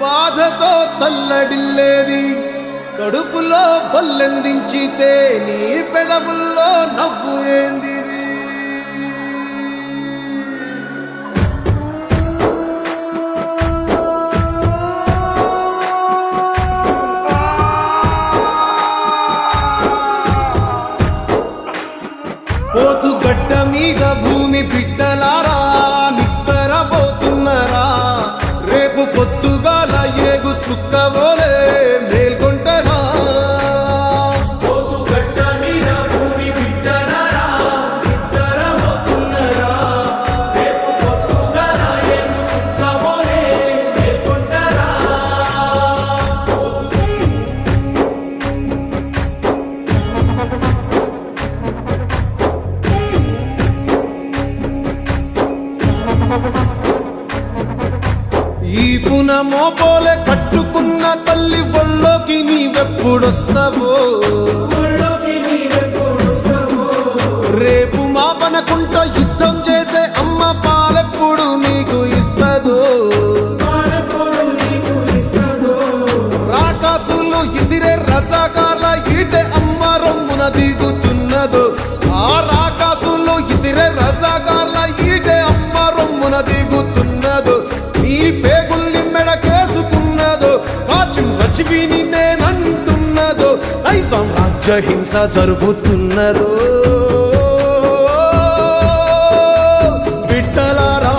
బాధతో తల్లడిల్లేది. కడుపులో పల్లెందించితే నీ పెదవుల్లో నవ్వు ఏంది పోతు గడ్డ మీద భూమి బిడ్డలారా నిక్కరబోతున్నారా ఏగు ఈ పున మోపోలే కట్టుకున్న తల్లి ఒళ్ళోకి నీవెప్పుడొస్తావో? రేపు మాపనకుంట కాశం నేనంటున్నదో నైజాం రాజ్య హింస జరుగుతున్నదో బిడ్డలారా.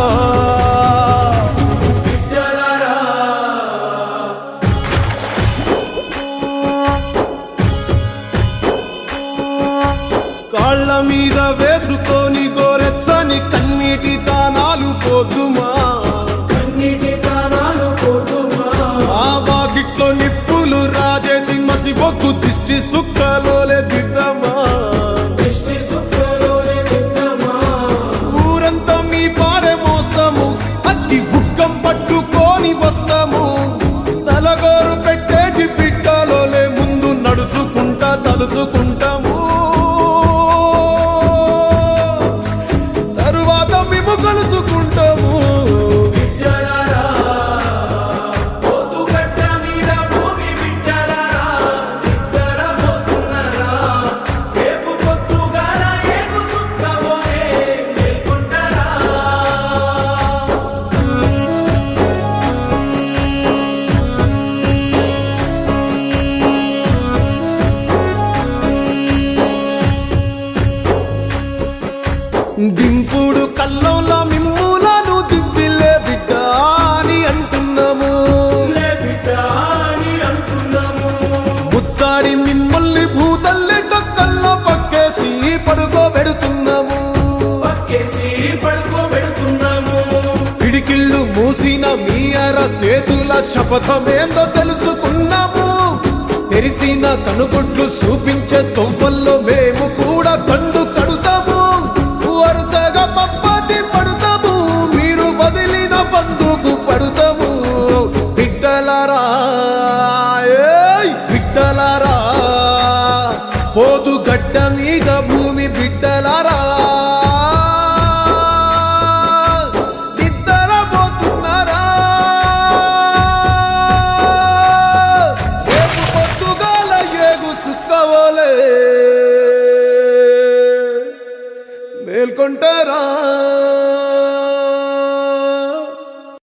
కాళ్ళ మీద వేసుకొని గోరెచ్చని కన్నీటి తానాలు పోదుమా మసి బొగ్గు దిష్టి సుక్కలోలే దింపుడు కల్లంలా మిమ్ములను దింపిలే బిడ్డ అని అంటున్నాము. ముత్తాడి మిమ్మల్ని భూతల్లి డొక్కల్లో పక్కేసి పడుకోబెడుతున్నాము పిడికిళ్ళు మూసిన మీ అర సేతుల శపథమేందో తెలుసుకున్నాము. తెరిసిన కనుగుడ్లు చూపించే తొవ్వల్లో మేము కూడా దండు మీద భూమి బిడ్డలారా. నిద్రపోతున్నారా. రేపు పొద్దుగాల మేల్కొంటారా.